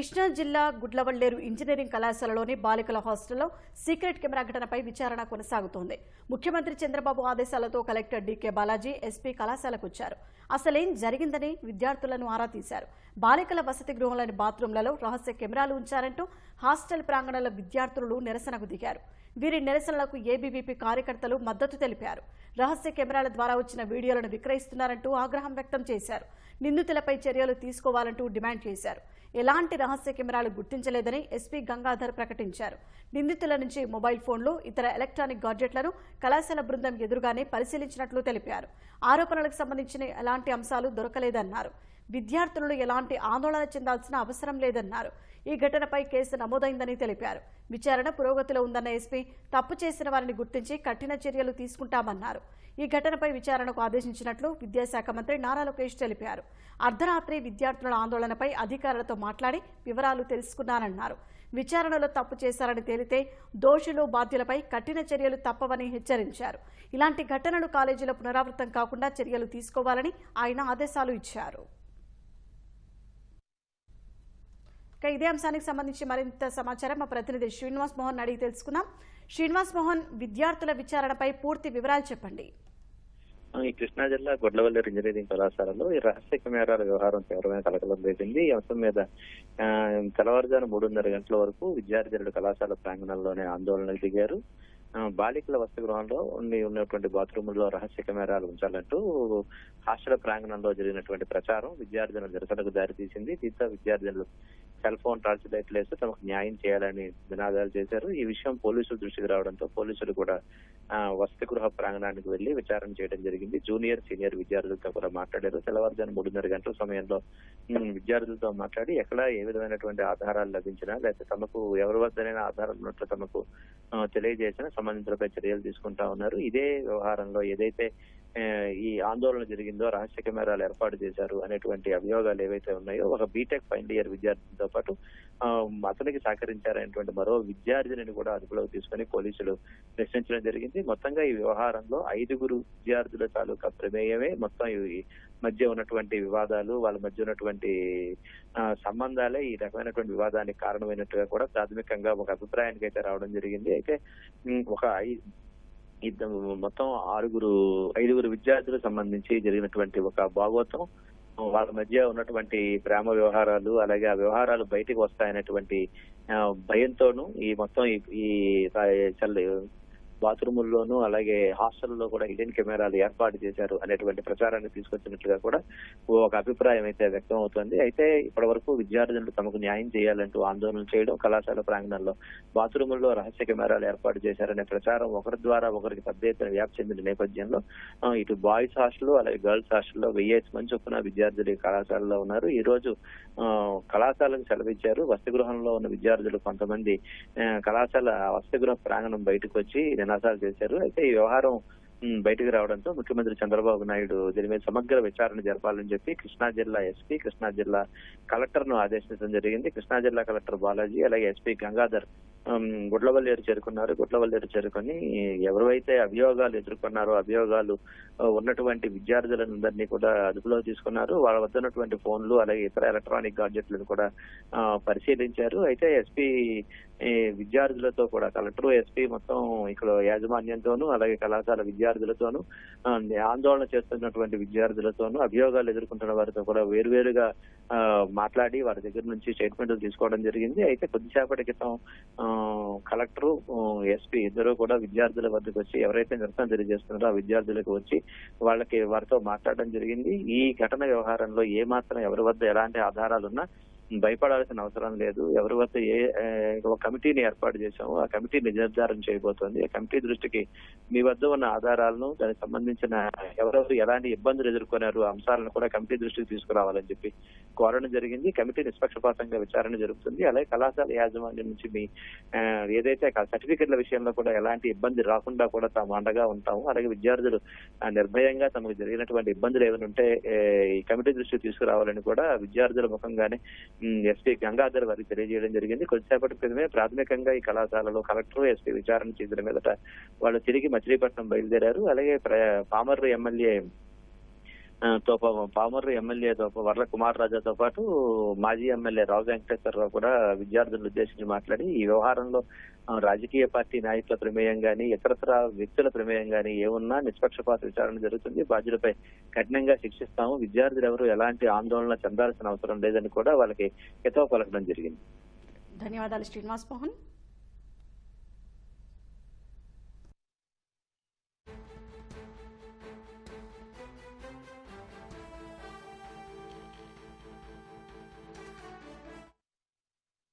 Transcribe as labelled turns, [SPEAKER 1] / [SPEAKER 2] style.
[SPEAKER 1] కృష్ణా జిల్లా గుడ్లవల్లేరు ఇంజనీరింగ్ కళాశాలలోని బాలికల హాస్టల్లో సీక్రెట్ కెమెరా ఘటనపై విచారణ కొనసాగుతోంది. ముఖ్యమంత్రి చంద్రబాబు ఆదేశాలతో కలెక్టర్ డీకే బాలాజీ ఎస్పీ కళాశాలకు వచ్చారు అసలేం జరిగిందని విద్యార్థులను ఆరా తీశారు. బాలికల వసతి గృహంలోని బాత్రూంలలో రహస్య కెమెరాలు ఉంచారంటూ హాస్టల్ ప్రాంగణంలో విద్యార్థులు నిరసనకు దిగారు. వీరి నిరసనలకు ఏబీవీపీ కార్యకర్తలు మద్దతు తెలిపారు. రహస్య కెమెరాల ద్వారా వచ్చిన వీడియోలను విక్రయిస్తున్నారంటూ ఆగ్రహం వ్యక్తం చేశారు. నిందితులపై చర్యలు తీసుకోవాలంటూ డిమాండ్ చేశారు. ఎలాంటి రహస్య కెమెరాలు గుర్తించలేదని ఎస్పీ గంగాధర్ ప్రకటించారు. నిందితుల నుంచి మొబైల్ ఫోన్లు ఇతర ఎలక్ట్రానిక్ గాడ్జెట్లను కళాశాల బృందం ఎదురుగానే పరిశీలించినట్లు తెలిపారు. ఆరోపణలకు సంబంధించిన ఎలాంటి అంశాలు దొరకలేదన్నారు. విద్యార్థులను ఎలాంటి ఆందోళన చెందాల్సిన అవసరం లేదన్నారు. ఈ ఘటనపై కేసు నమోదైందని తెలిపారు. విచారణ పురోగతిలో ఉందన్న ఎస్పీ తప్పు చేసిన వారిని గుర్తించి కఠిన చర్యలు తీసుకుంటామన్నారు. ఈ ఘటనపై విచారణకు ఆదేశించినట్లు విద్యాశాఖ మంత్రి నారా లోకేష్ తెలిపారు. అర్ధరాత్రి విద్యార్థుల ఆందోళనపై అధికారులతో మాట్లాడి వివరాలు తెలుసుకున్నానన్నారు. విచారణలో తప్పు చేశారని తేలితే దోషులు బాధ్యులపై కఠిన చర్యలు తప్పవని హెచ్చరించారు. ఇలాంటి ఘటనలు కాలేజీలో పునరావృతం కాకుండా చర్యలు తీసుకోవాలని ఆయన ఆదేశాలు ఇచ్చారు. ఇక ఇదే అంశానికి సంబంధించి మరింత సమాచారం మా ప్రతినిధి శ్రీనివాస్ మోహన్ అడిగి తెలుసుకున్నాం శ్రీనివాస్ మోహన్ విద్యార్థుల విచారణపై పూర్తి వివరాలు చెప్పండి.
[SPEAKER 2] ఈ కృష్ణా జిల్లా గొడ్లవల్లి ఇంజనీరింగ్ కళాశాలలో ఈ రహస్య కెమెరాల వ్యవహారం తీవ్రమైన కలకలం రేపింది. ఈ అంశం మీద తెల్లవారుజాను మూడున్నర గంటల వరకు విద్యార్థులు కళాశాల ప్రాంగణంలోనే ఆందోళనకు దిగారు. బాలికల వసతి గృహంలో ఉండి ఉన్నటువంటి బాత్రూముల్లో రహస్య కెమెరాలు ఉంచాలంటూ హాస్టల్ ప్రాంగణంలో జరిగినటువంటి ప్రచారం విద్యార్థుల నిరసనకు దారితీసింది. దీంతో విద్యార్థులు సెల్ ఫోన్ టార్చ్ లైట్లు వేస్తే తమకు న్యాయం చేయాలని నినాదాలు చేశారు. ఈ విషయం పోలీసుల దృష్టికి రావడంతో పోలీసులు కూడా వసతి గృహ ప్రాంగణానికి వెళ్ళి విచారణ చేయడం జరిగింది. జూనియర్ సీనియర్ విద్యార్థులతో కూడా మాట్లాడారు. తెల్లవారుజాము మూడున్నర గంటల సమయంలో విద్యార్థులతో మాట్లాడి ఎక్కడ ఏ విధమైనటువంటి ఆధారాలు లభించినా లేకపోతే తమకు ఎవరి వద్దనైనా ఆధారాలు ఉన్నట్లు తమకు తెలియజేసిన సంబంధితులపై చర్యలు తీసుకుంటా ఉన్నారు. ఇదే వ్యవహారంలో ఏదైతే ఈ ఆందోళన జరిగిందో రహస్య కెమెరాలు ఏర్పాటు చేశారు అనేటువంటి అభియోగాలు ఏవైతే ఉన్నాయో ఒక బీటెక్ ఫైనల్ ఇయర్ విద్యార్థితో పాటు అతనికి సహకరించారనేటువంటి మరో విద్యార్థిని కూడా అదుపులోకి తీసుకొని పోలీసులు ప్రశ్నించడం జరిగింది. మొత్తంగా ఈ వ్యవహారంలో ఐదుగురు విద్యార్థుల తాలూకా ప్రమేయమే మొత్తం ఈ మధ్య ఉన్నటువంటి వివాదాలు వాళ్ళ మధ్య ఉన్నటువంటి సంబంధాలే ఈ రకమైనటువంటి వివాదానికి కారణమైనట్టుగా కూడా ప్రాథమికంగా ఒక అభిప్రాయానికి అయితే రావడం జరిగింది. అయితే ఒక ఐ- ఇద్దరు మొత్తం ఆరుగురు ఐదుగురు విద్యార్థులకు సంబంధించి జరిగినటువంటి ఒక భాగవతం వాళ్ళ మధ్య ఉన్నటువంటి ప్రేమ వ్యవహారాలు అలాగే ఆ వ్యవహారాలు బయటకు వస్తాయనేటువంటి భయంతోనూ ఈ మొత్తం ఈ- ఈ చల్ల బాత్రూముల్లోనూ అలాగే హాస్టల్లో కూడా హిడెన్ కెమెరాలు ఏర్పాటు చేశారు అనేటువంటి ప్రచారాన్ని తీసుకొచ్చినట్లుగా కూడా ఒక అభిప్రాయం అయితే వ్యక్తం అవుతుంది. అయితే ఇప్పటి వరకు విద్యార్థులు తమకు న్యాయం చేయాలంటూ ఆందోళన చేయడం కళాశాల ప్రాంగణంలో బాత్రూముల్లో రహస్య కెమెరాలు ఏర్పాటు చేశారనే ప్రచారం ఒకరి ద్వారా ఒకరికి పెద్ద ఎత్తున వ్యాప్తి చెందిన నేపథ్యంలో ఇటు బాయ్స్ హాస్టల్ అలాగే గర్ల్స్ హాస్టల్లో వెయ్యేసి మంది చొప్పున విద్యార్థులు కళాశాలలో ఉన్నారు. ఈ రోజు కళాశాలకు సెలవిచ్చారు. వసతి గృహంలో ఉన్న విద్యార్థులు కొంతమంది కళాశాల వసతి గృహ ప్రాంగణం బయటకు వచ్చి నినాదాలు చేశారు. అయితే ఈ వ్యవహారం బయటకు రావడంతో ముఖ్యమంత్రి చంద్రబాబు నాయుడు దీని మీద సమగ్ర విచారణ జరపాలని చెప్పి కృష్ణా జిల్లా ఎస్పీ కృష్ణా జిల్లా కలెక్టర్ను ఆదేశించడం జరిగింది. కృష్ణా జిల్లా కలెక్టర్ బాలాజీ అలాగే ఎస్పీ గంగాధర్ గుడ్లవల్లేరు చేరుకున్నారు. గుడ్లవల్లేరు చేరుకొని ఎవరైతే అభియోగాలు ఎదుర్కొన్నారో అభియోగాలు ఉన్నటువంటి విద్యార్థులందరినీ కూడా అదుపులో తీసుకున్నారు. వాళ్ళ వద్ద ఉన్నటువంటి ఫోన్లు అలాగే ఇతర ఎలక్ట్రానిక్ గాడ్జెట్లను కూడా పరిశీలించారు. అయితే ఎస్పీ విద్యార్థులతో కూడా కలెక్టర్ ఎస్పీ మొత్తం ఇక్కడ యాజమాన్యంతోనూ అలాగే కళాశాల విద్యార్థులతోనూ ఆందోళన చేస్తున్నటువంటి విద్యార్థులతోనూ అభియోగాలు ఎదుర్కొంటున్న వారితో కూడా వేరువేరుగా మాట్లాడి వారి దగ్గర నుంచి స్టేట్మెంట్లు తీసుకోవడం జరిగింది. అయితే కొద్దిసేపటి క్రితం కలెక్టర్ ఎస్పీ ఇద్దరు కూడా విద్యార్థుల వద్దకు వచ్చి ఎవరైతే నిరసన తెలియజేస్తున్నారో ఆ విద్యార్థులకు వచ్చి వాళ్ళకి వారితో మాట్లాడడం జరిగింది. ఈ ఘటన వ్యవహారంలో ఏ మాత్రం ఎవరి వద్ద ఎలాంటి ఆధారాలు ఉన్నా భయపడాల్సిన అవసరం లేదు. ఎవరి వద్ద ఏ ఒక కమిటీని ఏర్పాటు చేశాము ఆ కమిటీ నిర్ధారణ చేయబోతోంది. ఆ కమిటీ దృష్టికి మీ వద్ద ఉన్న ఆధారాలను దానికి సంబంధించిన ఎవరెవరు ఎలాంటి ఇబ్బందులు ఎదుర్కొన్నారు అంశాలను కూడా కమిటీ దృష్టికి తీసుకురావాలని చెప్పి కోరడం జరిగింది. కమిటీ నిష్పక్షపాతంగా విచారణ జరుగుతుంది. అలాగే కళాశాల యాజమాన్యం నుంచి మీ ఆ, ఏదైతే సర్టిఫికెట్ల విషయంలో కూడా ఎలాంటి ఇబ్బంది రాకుండా కూడా తాము అండగా ఉంటాము. అలాగే విద్యార్థులు నిర్భయంగా తమకు జరిగినటువంటి ఇబ్బందులు ఏమైనా ఉంటే ఈ కమిటీ దృష్టికి తీసుకురావాలని కూడా విద్యార్థుల ముఖంగానే ఎస్పీ గంగాధర్ వారికి తెలియజేయడం జరిగింది. కొద్దిసేపటి క్రితమే ప్రాథమికంగా ఈ కళాశాలలో కలెక్టర్ ఎస్పీ విచారణ చేసిన మీదట వాళ్ళు తిరిగి మచిలీపట్నం బయలుదేరారు. అలాగే ప్ర- పామర్రు ఎమ్మెల్యే తో పామర్రు ఎమ్మెల్యేతో వర్ల కుమార్ రాజాతో పాటు మాజీ ఎమ్మెల్యే రావు వెంకటేశ్వరరావు కూడా విద్యార్థులను ఉద్దేశించి మాట్లాడి ఈ వ్యవహారంలో రాజకీయ పార్టీ నాయకుల ప్రమేయం గాని ఇతరత్ర వ్యక్తుల ప్రమేయం గాని ఏమున్నా నిష్పక్షపాత విచారణ జరుగుతుంది. బాధ్యులపై కఠినంగా శిక్షిస్తాము. విద్యార్థులు ఎవరు ఎలాంటి ఆందోళన చెందాల్సిన అవసరం లేదని కూడా వాళ్ళకి హితవ పలకడం జరిగింది.
[SPEAKER 1] ధన్యవాదాలు శ్రీనివాస్ మోహన్.